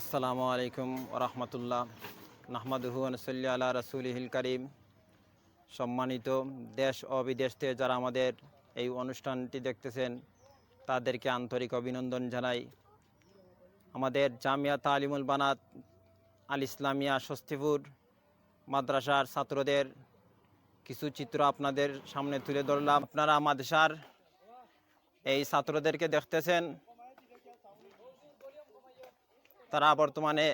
আসসালামু আলাইকুম রহমতুল্লাহ নাহমাদুহু আনসল্লি আল্লাহ রসুলহিল করিম। সম্মানিত দেশ ও বিদেশ থেকে যারা আমাদের এই অনুষ্ঠানটি দেখতেছেন, তাদেরকে আন্তরিক অভিনন্দন জানাই। আমাদের জামিয়া তালিমুল বানাত আল ইসলামিয়া স্বস্তিপুর মাদ্রাসার ছাত্রদের কিছু চিত্র আপনাদের সামনে তুলে ধরলাম। আপনারা মাদ্রাসার এই ছাত্রদেরকে দেখতেছেন তারা বর্তমানে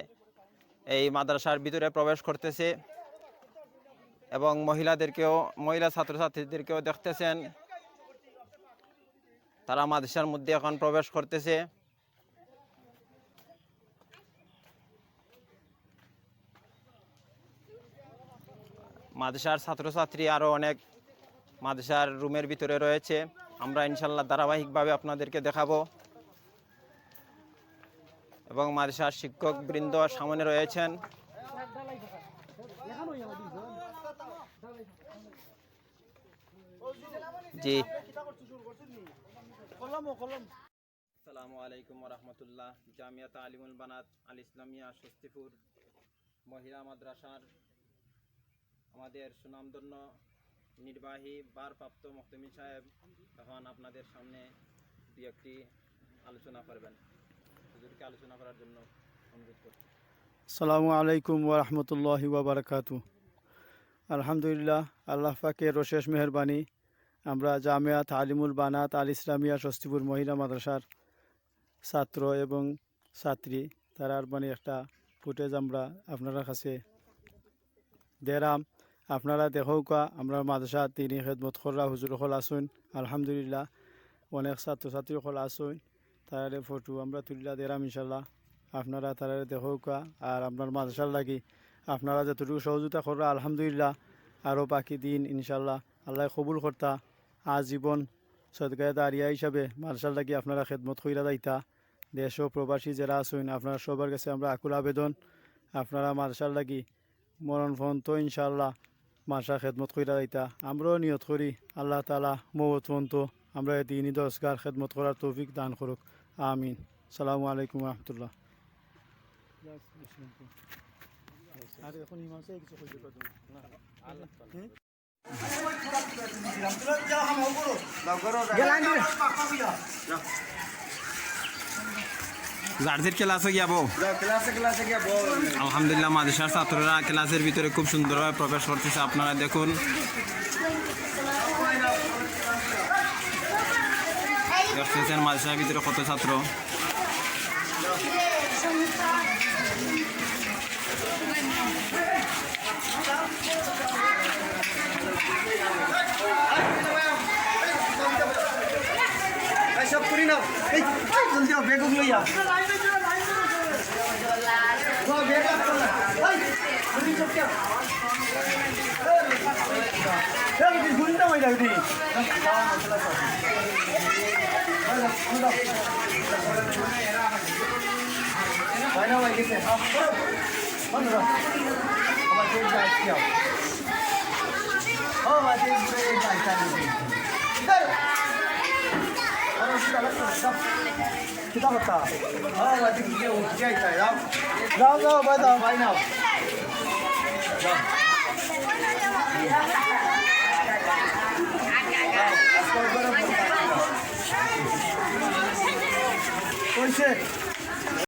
এই মাদ্রাসার ভিতরে প্রবেশ করতেছে এবং মহিলাদেরকেও, মহিলা ছাত্রছাত্রীদেরকেও দেখতেছেন। তারা মাদ্রাসার মধ্যে এখন প্রবেশ করতেছে। মাদ্রাসার ছাত্রছাত্রী আরও অনেক মাদ্রাসার রুমের ভিতরে রয়েছে। আমরা ইনশাল্লাহ ধারাবাহিকভাবে আপনাদেরকে দেখাবো। এবং মাদ্রাসার শিক্ষক বৃন্দ সামনে রয়েছেন। জি। আসসালামু আলাইকুম রহমতুল্লাহ জামিয়া তালিমুল বানাত আল ইসলামিয়া স্বস্তিপুর মহিলা মাদ্রাসার আমাদের সুনামধন্য নির্বাহী ভারপ্রাপ্ত মহতমি সাহেব এখন আপনাদের সামনে দু একটি আলোচনা করবেন। সালামু আলাইকুম ওরহমতুল্লাহ ওবরাকাতু আলহামদুলিল্লাহ, আল্লাহ পাকের রশেষ মেহরবানি। আমরা জামিয়া তালিমুল বানাত আল ইসলামিয়া স্বস্তিপুর মহিলা মাদ্রাসার ছাত্র এবং ছাত্রী তারার মানে একটা ফুটেজ আমরা আপনার কাছে দেরাম। আপনারা দেখৌকা আমরা মাদ্রাসা তিনি খেদমত খররা হুজুর হল আসুন আলহামদুলিল্লাহ, অনেক ছাত্রছাত্রী হল আসুন তারে ফটো আমরা তুলিলা দেরাম ইনশাল্লাহ আপনারা তারা দেখৌকা আর আপনার মাদ্রাসার লাগি আপনারা যতটুকু সহযোগিতা কররা আলহামদুলিল্লাহ। আরও বাকি দিন ইনশাল্লাহ আল্লাহ কবুল কর্তা। আজীবন সদগায় দাঁড়িয়া হিসাবে মাদ্রাসার লাগি আপনারা খেদমত কইরা যাইতা দেশ ও প্রবাসী যারা আসুন আপনারা সবার কাছে আমরা আকুল আবেদন। আপনারা মাদ্রাসার লাগি মরণ পর্যন্ত ইনশাল্লাহ মাদ্রাসা খেদমত কইরা যাইতা আমরাও নিয়ত করি, আল্লাহ তালা মৌত পর্যন্ত আমরা দিনই দশগার খেদমত করার তৌফিক দান করুক। আমিন। সালামু আলাইকুম রহমতুল্লাহ। আর এখন ক্লাসে গিয়াবো আলহামদুলিল্লাহ মাদ্রাসার ছাত্ররা ক্লাসের ভিতরে খুব সুন্দরভাবে প্রবেশ করতেছে। আপনারা দেখুন। দেখতেছেন মাদ্রাসার ভিতরে কত ছাত্র? সব করি না। এই জলদি আও বেগ লইয়া গুন্ডা মাইরা দি ভাই না ভাই গেছে বন্ধ রো আমার তো যাই কি আও ও ভাই এই যাই যাই kita kata berarti dia ujian saya যাও যাও ভাই দাও ভাই নাও কইছে